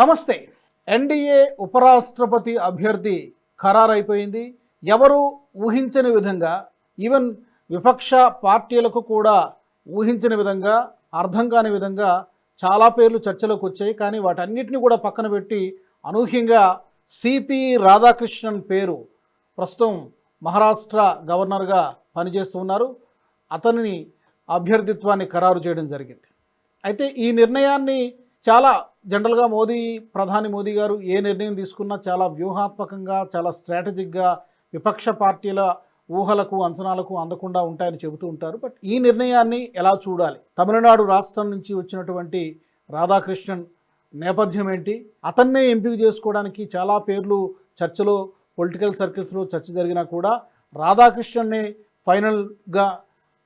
నమస్తే. ఎన్డీఏ ఉపరాష్ట్రపతి అభ్యర్థి ఖరారైపోయింది. ఎవరు ఊహించని విధంగా ఈవెన్ విపక్ష పార్టీలకు కూడా ఊహించని విధంగా అర్థం కాని విధంగా చాలా పేర్లు చర్చలోకి వచ్చాయి. కానీ వాటన్నిటిని కూడా పక్కన పెట్టి అనూహ్యంగా సిపి రాధాకృష్ణన్ పేరు ప్రస్తుతం మహారాష్ట్ర గవర్నర్గా పనిచేస్తున్నారు అతనిని అభ్యర్థిత్వాన్ని ఖరారు చేయడం జరిగింది. అయితే ఈ నిర్ణయాన్ని చాలా జనరల్గా మోదీ ప్రధాని మోదీ గారు ఏ నిర్ణయం తీసుకున్నా చాలా వ్యూహాత్మకంగా చాలా స్ట్రాటజిక్గా విపక్ష పార్టీల ఊహలకు అంచనాలకు అందకుండా ఉంటాయని చెబుతూ ఉంటారు. బట్ ఈ నిర్ణయాన్ని ఎలా చూడాలి? తమిళనాడు రాష్ట్రం నుంచి వచ్చినటువంటి రాధాకృష్ణన్ నేపథ్యం ఏంటి? అతన్నే ఎంపిక చేసుకోవడానికి చాలా పేర్లు చర్చలో పొలిటికల్ సర్కిల్స్లో చర్చ జరిగినా కూడా రాధాకృష్ణన్నే ఫైనల్గా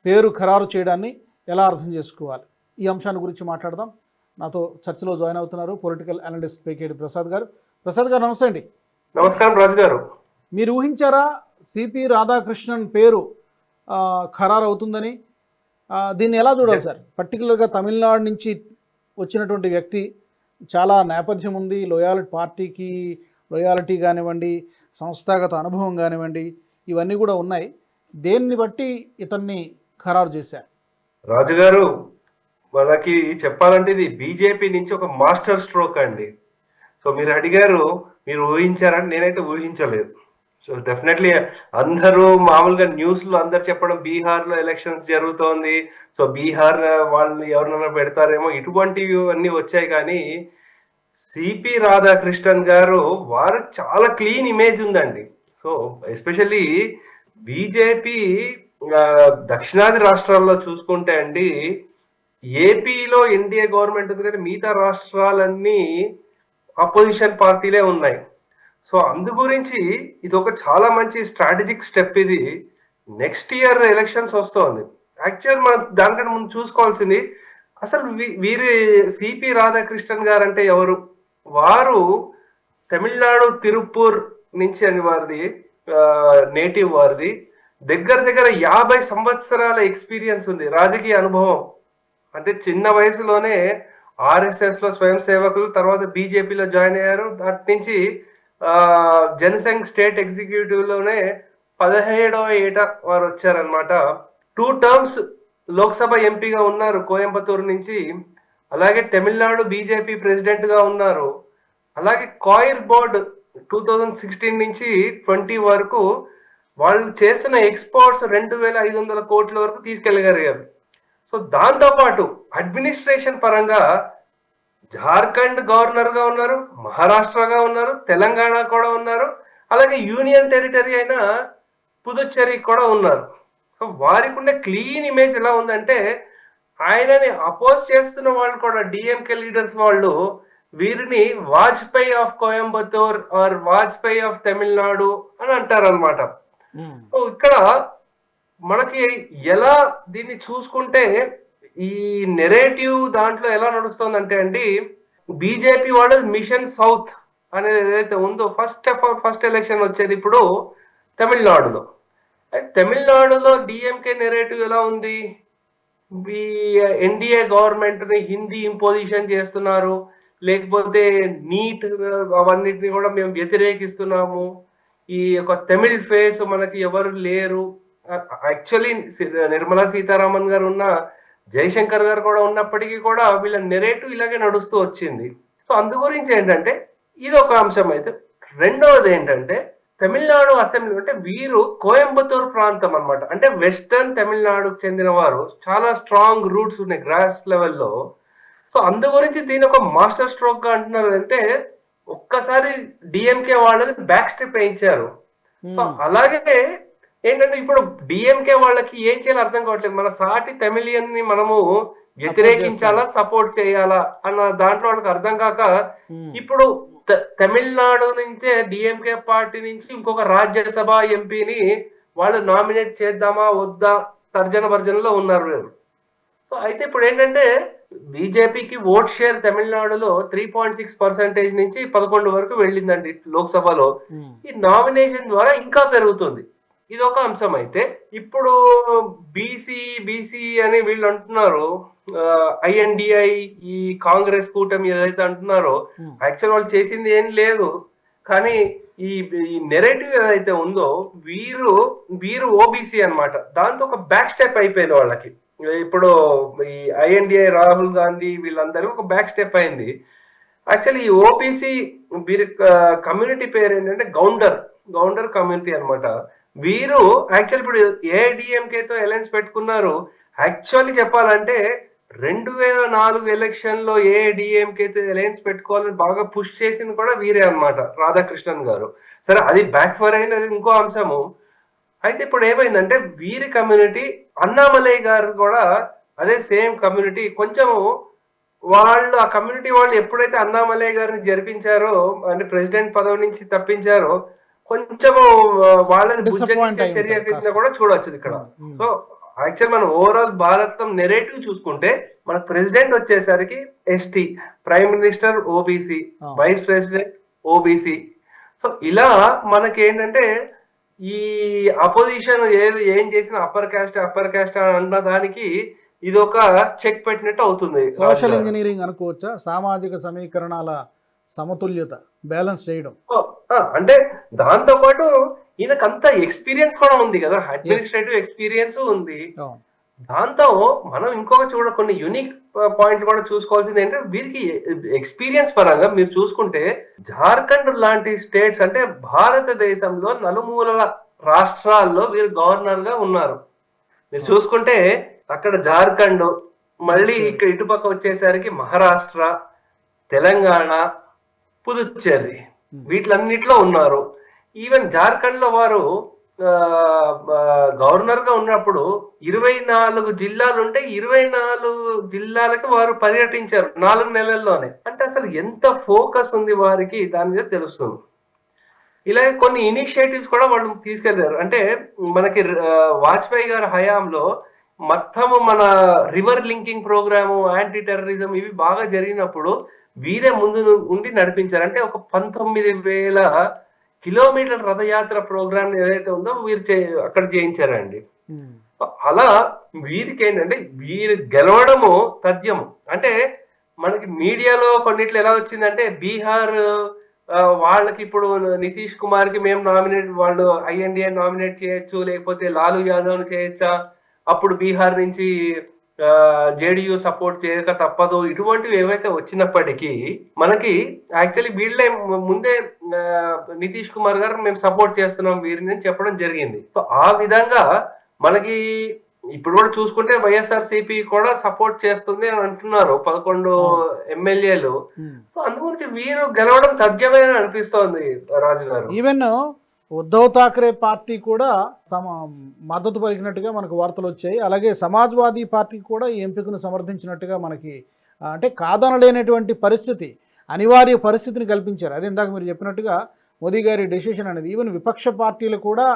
పేరు ఖరారు చేయడాన్ని ఎలా అర్థం చేసుకోవాలి? ఈ అంశాన్ని గురించి మాట్లాడదాం. నాతో చర్చలో జాయిన్ అవుతున్నారు పొలిటికల్ అనలిస్ట్ పేకేటి ప్రసాద్ గారు. ప్రసాద్ గారు నమస్తే అండి. నమస్కారం రాజు గారు. మీరు ఊహించారా సిపి రాధాకృష్ణన్ పేరు ఖరారు అవుతుందని దీన్ని ఎలా చూడాలి సార్? పర్టికులర్గా తమిళనాడు నుంచి వచ్చినటువంటి వ్యక్తి చాలా నేపథ్యం ఉంది లోయాలిటీ పార్టీకి లోయాలిటీ కానివ్వండి సంస్థాగత అనుభవం కానివ్వండి ఇవన్నీ కూడా ఉన్నాయి. దేన్ని బట్టి ఇతన్ని ఖరారు చేశారు? రాజు గారు మనకి చెప్పాలంటే ఇది బీజేపీ నుంచి ఒక మాస్టర్ స్ట్రోక్ అండి. సో మీరు అడిగారు మీరు ఊహించారని నేనైతే ఊహించలేదు. సో డెఫినెట్లీ అందరూ మామూలుగా న్యూస్లో అందరు చెప్పడం బీహార్లో ఎలక్షన్స్ జరుగుతోంది. సో బీహార్ వాళ్ళు ఎవరినైనా పెడతారేమో ఇటువంటివి అన్నీ వచ్చాయి కానీ సిపి రాధాకృష్ణన్ గారు వారు చాలా క్లీన్ ఇమేజ్ ఉందండి. సో ఎస్పెషల్లీ బీజేపీ దక్షిణాది రాష్ట్రాల్లో చూసుకుంటే అండి ఏపీలో ఎన్డీఏ గవర్నమెంట్ ఉంది కానీ మిగతా రాష్ట్రాలన్నీ అపోజిషన్ పార్టీలే ఉన్నాయి. సో అందు గురించి ఇది ఒక చాలా మంచి స్ట్రాటజిక్ స్టెప్ ఇది. నెక్స్ట్ ఇయర్ ఎలక్షన్స్ వస్తోంది. యాక్చువల్ మనం దానికంటే ముందు చూసుకోవాల్సింది అసలు వీ- వీరి సిపి రాధాకృష్ణన్ గారు అంటే ఎవరు? వారు తమిళనాడు తిరుపూర్ నుంచి అని వారిది నేటివ్ వారిది. దగ్గర దగ్గర యాభై సంవత్సరాల ఎక్స్పీరియన్స్ ఉంది. రాజకీయ అనుభవం. అంటే చిన్న వయసులోనే ఆర్ఎస్ఎస్లో స్వయం సేవకులు తర్వాత బీజేపీలో జాయిన్ అయ్యారు. అటు నుంచి జనసంఘ్ స్టేట్ ఎగ్జిక్యూటివ్లోనే పదిహేడవ ఏట వారు వచ్చారనమాట టూ టర్మ్స్ లోక్సభ ఎంపీగా ఉన్నారు కోయంబత్తూరు నుంచి. అలాగే తమిళనాడు బీజేపీ ప్రెసిడెంట్గా ఉన్నారు. అలాగే coir board two thousand sixteen నుంచి ట్వంటీ వరకు వాళ్ళు చేస్తున్న ఎక్స్పోర్ట్స్ రెండు వేల ఐదు వందల కోట్ల వరకు తీసుకెళ్ళగలిగారు. సో దాంతోపాటు అడ్మినిస్ట్రేషన్ పరంగా జార్ఖండ్ గవర్నర్గా ఉన్నారు మహారాష్ట్రగా ఉన్నారు తెలంగాణ కూడా ఉన్నారు అలాగే యూనియన్ టెరిటరీ అయిన పుదుచ్చేరి కూడా ఉన్నారు. సో వారికి ఉండే క్లీన్ ఇమేజ్ ఎలా ఉందంటే ఆయనని అపోజ్ చేస్తున్న వాళ్ళు కూడా డిఎంకే లీడర్స్ వాళ్ళు వీరిని Vajpayee of Coimbatore or Vajpayee of Tamil Nadu అని అంటారు అనమాట సో ఇక్కడ మనకి ఎలా దీన్ని చూసుకుంటే ఈ నెరేటివ్ దాంట్లో ఎలా నడుస్తుందంటే అండి బీజేపీ వాడు మిషన్ సౌత్ అనేది ఏదైతే ఉందో ఫస్ట్ ఫస్ట్ ఎలక్షన్ వచ్చేది ఇప్పుడు తమిళనాడులో. తమిళనాడులో డిఎంకే నెరేటివ్ ఎలా ఉంది? ఎన్డీఏ గవర్నమెంట్ని హిందీ ఇంపోజిషన్ చేస్తున్నారు. లేకపోతే నీట్ అవన్నిటిని కూడా మేము వ్యతిరేకిస్తున్నాము. ఈ యొక్క తమిళ్ ఫేస్ మనకి ఎవరు లేరు. యాక్చువల్లీ నిర్మలా సీతారామన్ గారు ఉన్న జయశంకర్ గారు కూడా ఉన్నప్పటికీ కూడా వీళ్ళ నెరేటివ్ ఇలాగే నడుస్తూ వచ్చింది. సో అందు గురించి ఏంటంటే ఇది ఒక అంశం అయితే. రెండవది ఏంటంటే తమిళనాడు అసెంబ్లీ అంటే వీరు కోయంబత్తూరు ప్రాంతం అన్నమాట. అంటే వెస్టర్న్ తమిళనాడుకు చెందిన వారు చాలా స్ట్రాంగ్ రూట్స్ ఉన్నాయి గ్రాస్ లెవెల్లో. సో అందు గురించి దీని ఒక మాస్టర్ స్ట్రోక్గా అంటున్నారు అంటే ఒక్కసారి డిఎంకే వాళ్ళని బ్యాక్ స్టెప్ వేయించారు. సో అలాగే ఏంటంటే ఇప్పుడు డిఎంకే వాళ్ళకి ఏం చేయాలో అర్థం కావట్లేదు. మన సాటి తమిళియన్ని మనము వ్యతిరేకించాలా సపోర్ట్ చేయాలా అన్న దాంట్లో వాళ్ళకి అర్థం కాక ఇప్పుడు త- తమిళనాడు నుంచే డిఎంకే పార్టీ నుంచి ఇంకొక రాజ్యసభ ఎంపీని వాళ్ళు నామినేట్ చేద్దామా వద్దా తర్జన భర్జనలో ఉన్నారు. వీళ్ళు సో అయితే ఇప్పుడు ఏంటంటే బీజేపీకి ఓట్ షేర్ తమిళనాడులో త్రీ పాయింట్ సిక్స్ పర్సెంటేజ్ నుంచి పదకొండు వరకు వెళ్ళిందండి లోక్సభలో. ఈ నామినేషన్ ద్వారా ఇంకా పెరుగుతుంది. ఇది ఒక అంశం అయితే ఇప్పుడు బీసీ బీసీ అని వీళ్ళు అంటున్నారు. ఐఎన్డిఐ ఈ కాంగ్రెస్ కూటమి ఏదైతే అంటున్నారో Hmm. యాక్చువల్ వాళ్ళు చేసింది ఏం లేదు. కానీ ఈ ఈ నెరేటివ్ ఏదైతే ఉందో వీరు వీరు ఓబీసీ అన్నమాట. దాంతో ఒక బ్యాక్ స్టెప్ అయిపోయింది వాళ్ళకి. ఇప్పుడు ఈ ఐఎన్డిఐ రాహుల్ గాంధీ వీళ్ళందరూ ఒక బ్యాక్ స్టెప్ అయింది. యాక్చువల్లీ ఈ ఓబీసీ వీరి కమ్యూనిటీ పేరు ఏంటంటే గౌండర్. గౌండర్ కమ్యూనిటీ అన్నమాట. వీరు యాక్చువల్ ఇప్పుడు ఏఐడిఎంకేతో అలయన్స్ పెట్టుకున్నారు. యాక్చువల్లీ చెప్పాలంటే రెండు వేల నాలుగు ఎలక్షన్లో ఏఐడిఎంకేతో అలయన్స్ పెట్టుకోవాలని బాగా పుష్ చేసింది కూడా వీరే అన్నమాట రాధాకృష్ణన్ గారు. సరే అది బ్యాక్ ఫైర్ అయింది అది ఇంకో అంశము. అయితే ఇప్పుడు ఏమైందంటే వీరి కమ్యూనిటీ అన్నామలై గారు కూడా అదే సేమ్ కమ్యూనిటీ కొంచెము వాళ్ళు ఆ కమ్యూనిటీ వాళ్ళు ఎప్పుడైతే అన్నామలై గారిని జరిపించారో అంటే ప్రెసిడెంట్ పదవి నుంచి తప్పించారో కొంచెము వాళ్ళని చర్య. కూడా చూడొచ్చు ఇక్కడ Hmm. సో యాక్చువల్ మనం ఓవరాల్ భారతం నెరేటివ్ చూసుకుంటే మన ప్రెసిడెంట్ వచ్చేసరికి ST prime minister OBC. Vice president OBC so ఇలా మనకి ఏంటంటే ఈ అపోజిషన్ ఏది ఏం చేసిన అప్పర్ క్యాస్ట్ అప్పర్ క్యాస్ట్ అన్న దానికి ఇది ఒక చెక్ పెట్టినట్టు అవుతుంది సోషల్. ఇంజనీరింగ్ అనుకోవచ్చా సామాజిక సమీకరణాల సమతుల్యత బ్యాలెన్స్ చేయడం. అంటే దాంతో పాటు ఈయనకు అంత ఎక్స్పీరియన్స్ కూడా ఉంది కదా అడ్మినిస్ట్రేటివ్ ఎక్స్పీరియన్స్ ఉంది. దాంతో మనం ఇంకొక చూడ కొన్ని యూనిక్ పాయింట్ కూడా చూసుకోవాల్సింది ఏంటంటే వీరికి ఎక్స్పీరియన్స్ పరంగా మీరు చూసుకుంటే జార్ఖండ్ లాంటి స్టేట్స్ అంటే భారతదేశంలో నలుమూలల రాష్ట్రాల్లో వీరు గవర్నర్గా ఉన్నారు. మీరు చూసుకుంటే అక్కడ జార్ఖండ్ మళ్ళీ ఇక్కడ ఇటుపక్క వచ్చేసరికి మహారాష్ట్ర తెలంగాణ పుదుచ్చేరి. వీటిలన్నిట్లో ఉన్నారు. ఈవెన్ జార్ఖండ్లో వారు గవర్నర్గా ఉన్నప్పుడు ఇరవై నాలుగు జిల్లాలు ఉంటే ఇరవై నాలుగు జిల్లాలకి వారు పర్యటించారు నాలుగు నెలల్లోనే. అంటే అసలు ఎంత ఫోకస్ ఉంది వారికి దాని మీద తెలుస్తుంది. ఇలాగే కొన్ని ఇనిషియేటివ్స్ కూడా వాళ్ళు తీసుకెళ్ళారు. అంటే మనకి వాజ్పేయి గారి హయాంలో మొత్తము మన river linking programme anti terrorism ఇవి బాగా జరిగినప్పుడు వీరే ముందు ఉండి నడిపించారు అంటే ఒక పంతొమ్మిది వేల కిలోమీటర్ రథయాత్ర ప్రోగ్రామ్ ఏదైతే ఉందో వీరు చే- అక్కడ చేయించారండి. అలా వీరికి ఏంటంటే వీరు గెలవడము తథ్యము. అంటే మనకి మీడియాలో కొన్నిట్లో ఎలా వచ్చిందంటే బీహార్ వాళ్ళకి ఇప్పుడు నితీష్ కుమార్కి మేము నామినేట్ వాళ్ళు ఐఎన్డిఏ నామినేట్ చేయొచ్చు లేకపోతే లాలు యాదవ్ చేయొచ్చా? అప్పుడు బీహార్ నుంచి జేడియు సపోర్ట్ చేయక తప్పదు. ఇటువంటివి ఏవైతే వచ్చినప్పటికీ మనకి యాక్చువల్లీ వీళ్ళే ముందే నితీష్ కుమార్ గారు మేము సపోర్ట్ చేస్తున్నాం వీరిని చెప్పడం జరిగింది. సో ఆ విధంగా మనకి ఇప్పుడు కూడా చూసుకుంటే వైఎస్ఆర్ సిపి కూడా సపోర్ట్ చేస్తుంది అని అంటున్నారు పదకొండు ఎమ్మెల్యేలు. సో అందు గురించి వీరు గెలవడం తథ్యమే అని అనిపిస్తోంది రాజు గారు ఈవెన్ ఉద్ధవ్ ఠాక్రే పార్టీ కూడా సమ మద్దతు పలికినట్టుగా మనకు వార్తలు వచ్చాయి. అలాగే సమాజ్వాదీ పార్టీ కూడా ఈ ఎంపికను సమర్థించినట్టుగా మనకి అంటే కాదనలేనటువంటి పరిస్థితి అనివార్య పరిస్థితిని కల్పించారు. అదే ఇందాక మీరు చెప్పినట్టుగా మోదీ గారి డెసిషన్ అనేది ఈవెన్ విపక్ష పార్టీలు కూడా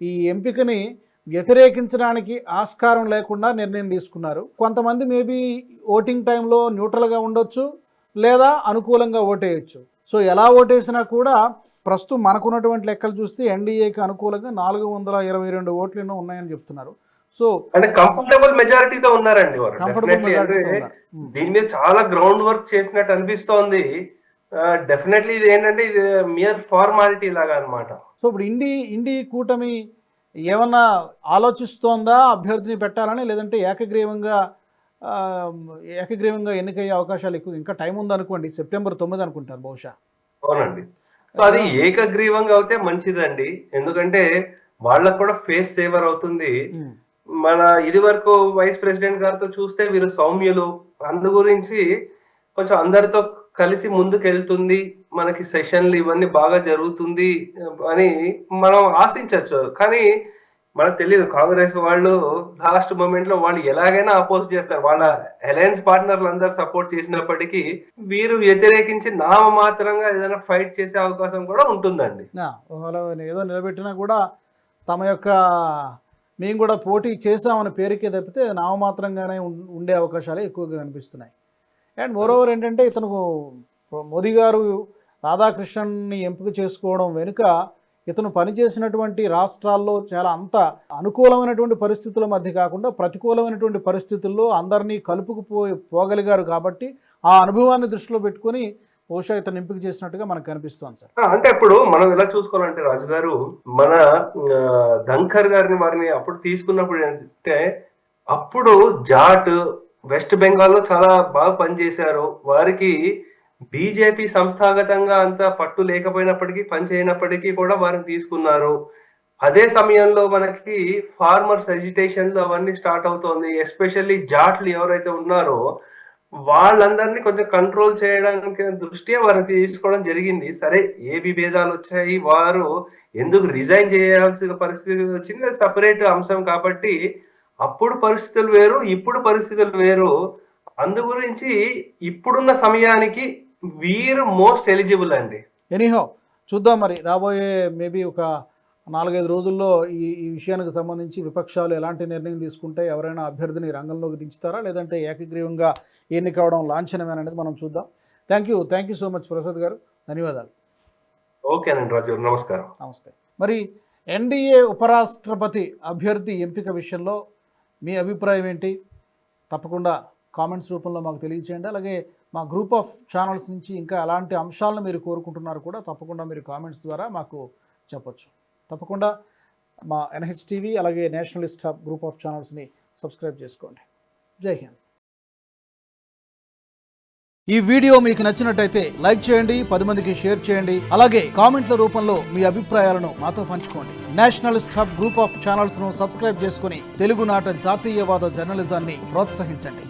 ఈ ఎంపికని వ్యతిరేకించడానికి ఆస్కారం లేకుండా నిర్ణయం తీసుకున్నారు. కొంతమంది మేబీ ఓటింగ్ టైంలో న్యూట్రల్గా ఉండొచ్చు లేదా అనుకూలంగా ఓటేయచ్చు. సో ఎలా ఓటేసినా కూడా ప్రస్తుతం మనకున్నటువంటి లెక్కలు చూస్తే ఎన్డీఏకి అనుకూలంగా నాలుగు వందల ఇరవై రెండు ఓట్లు ఎన్నో ఉన్నాయని చెప్తున్నారు. సో అంటే కంఫర్టబుల్ మెజారిటీతో ఉన్నారండి ఉమ్. దీని మీద చాలా గ్రౌండ్ వర్క్ చేసినట్టు అనిపిస్తోంది. డెఫినెట్లీ ఇది ఏంటంటే ఇది మియర్ ఫార్మాలిటీ లాగా అన్నమాట. సో ఇప్పుడు ఇండి ఇండి కూటమి ఏమన్నా ఆలోచిస్తోందా? అభ్యర్థిని పెట్టాలని లేదంటే ఏకగ్రీవంగా ఏకగ్రీవంగా ఎన్నికయ్యే అవకాశాలు ఎక్కువ ఇంకా టైం ఉందనుకోండి సెప్టెంబర్ తొమ్మిది అనుకుంటారు బహుశా. అవునండి. సో అది ఏకగ్రీవంగా అయితే మంచిదండి. ఎందుకంటే వాళ్ళకు కూడా ఫేస్ సేవర్ అవుతుంది. మన ఇది వరకు వైస్ ప్రెసిడెంట్ గారితో చూస్తే వీరు సౌమ్యులు. అందు గురించి కొంచెం అందరితో కలిసి ముందుకు వెళ్తుంది మనకి సెషన్లు ఇవన్నీ బాగా జరుగుతుంది అని మనం ఆశించవచ్చు. కానీ మనకు తెలియదు కాంగ్రెస్ వాళ్ళు లాస్ట్ మూమెంట్లో వాళ్ళు ఎలాగైనా అపోజ్ చేస్తారు. వాళ్ళ అలయన్స్ పార్ట్నర్లు అందరు సపోర్ట్ చేసినప్పటికీ వీరు వ్యతిరేకించి నామ మాత్రంగా ఏదైనా ఫైట్ చేసే అవకాశం కూడా ఉంటుందండి. ఏదో నిలబెట్టినా కూడా తమ యొక్క మేము కూడా పోటీ చేసామనే పేరుకే తప్పితే నామమాత్రంగానే ఉం- ఉండే అవకాశాలే ఎక్కువగా కనిపిస్తున్నాయి. అండ్ మోరోవర్ ఏంటంటే ఇతను మోదీ గారు రాధాకృష్ణన్ని ఎంపిక చేసుకోవడం వెనుక ఇతను పనిచేసినటువంటి రాష్ట్రాల్లో చాలా అంత అనుకూలమైనటువంటి పరిస్థితుల మధ్య కాకుండా ప్రతికూలమైనటువంటి పరిస్థితుల్లో అందరినీ కలుపుకుపోయి పోగలిగారు కాబట్టి ఆ అనుభవాన్ని దృష్టిలో పెట్టుకొని బహుశా ఇతను ఎంపిక చేసినట్టుగా మనకు కనిపిస్తోంది సార్. అంటే ఇప్పుడు మనం ఎలా చూసుకోవాలంటే రాజు గారు మన దంకర్ ధంకర్ గారిని వారిని అప్పుడు తీసుకున్నప్పుడు ఏంటంటే అప్పుడు జాట్ వెస్ట్ బెంగాల్లో చాలా బాగా పనిచేశారు. వారికి బీజేపీ సంస్థాగతంగా అంత పట్టు లేకపోయినప్పటికీ పనిచేయనప్పటికీ కూడా వారిని తీసుకున్నారు. అదే సమయంలో మనకి ఫార్మర్స్ ఎజిటేషన్లు అవన్నీ స్టార్ట్ అవుతోంది. ఎస్పెషల్లీ జాట్లు ఎవరైతే ఉన్నారో వాళ్ళందరినీ కొంచెం కంట్రోల్ చేయడానికి దృష్ట్యా వారిని తీసుకోవడం జరిగింది. సరే ఏ విభేదాలు వచ్చాయి? వారు ఎందుకు రిజైన్ చేయాల్సిన పరిస్థితి వచ్చింది? సపరేట్ అంశం కాబట్టి అప్పుడు పరిస్థితులు వేరు ఇప్పుడు పరిస్థితులు వేరు. అందు గురించి ఇప్పుడున్న సమయానికి వీరు మోస్ట్ ఎలిజిబుల్ అండి. ఎనీహో చూద్దాం మరి. రాబోయే మేబీ ఒక నాలుగైదు రోజుల్లో ఈ ఈ విషయానికి సంబంధించి విపక్షాలు ఎలాంటి నిర్ణయం తీసుకుంటే ఎవరైనా అభ్యర్థిని రంగంలోకి దించుతారా? లేదంటే ఏకగ్రీవంగా ఎన్నికవడం లాంఛనమేననేది మనం చూద్దాం. Thank you thank you so much Prasad గారు. ధన్యవాదాలు. ఓకేనండి రాజు నమస్కారం. నమస్తే. మరి ఎన్డీఏ ఉపరాష్ట్రపతి అభ్యర్థి ఎంపిక విషయంలో మీ అభిప్రాయం ఏంటి? తప్పకుండా కామెంట్స్ రూపంలో మాకు తెలియచేయండి. అలాగే మా గ్రూప్ ఆఫ్ ఛానల్స్ నుంచి ఇంకా ఎలాంటి అంశాలను మీరు కోరుకుంటున్నారు కూడా తప్పకుండా మీరు కామెంట్స్ ద్వారా మాకు చెప్పచ్చు. తప్పకుండా మా ఎన్హెచ్ టీవీ అలాగే నేషనలిస్ట్ హబ్ గ్రూప్ ఆఫ్ ఛానల్స్ని సబ్స్క్రైబ్ చేసుకోండి. జై హింద్. ఈ వీడియో మీకు నచ్చినట్టయితే లైక్ చేయండి పది మందికి షేర్ చేయండి అలాగే కామెంట్ల రూపంలో మీ అభిప్రాయాలను మాతో పంచుకోండి. నేషనలిస్ట్ హబ్ గ్రూప్ ఆఫ్ ఛానల్స్ను సబ్స్క్రైబ్ చేసుకుని తెలుగునాట జాతీయవాద జర్నలిజాన్ని ప్రోత్సహించండి.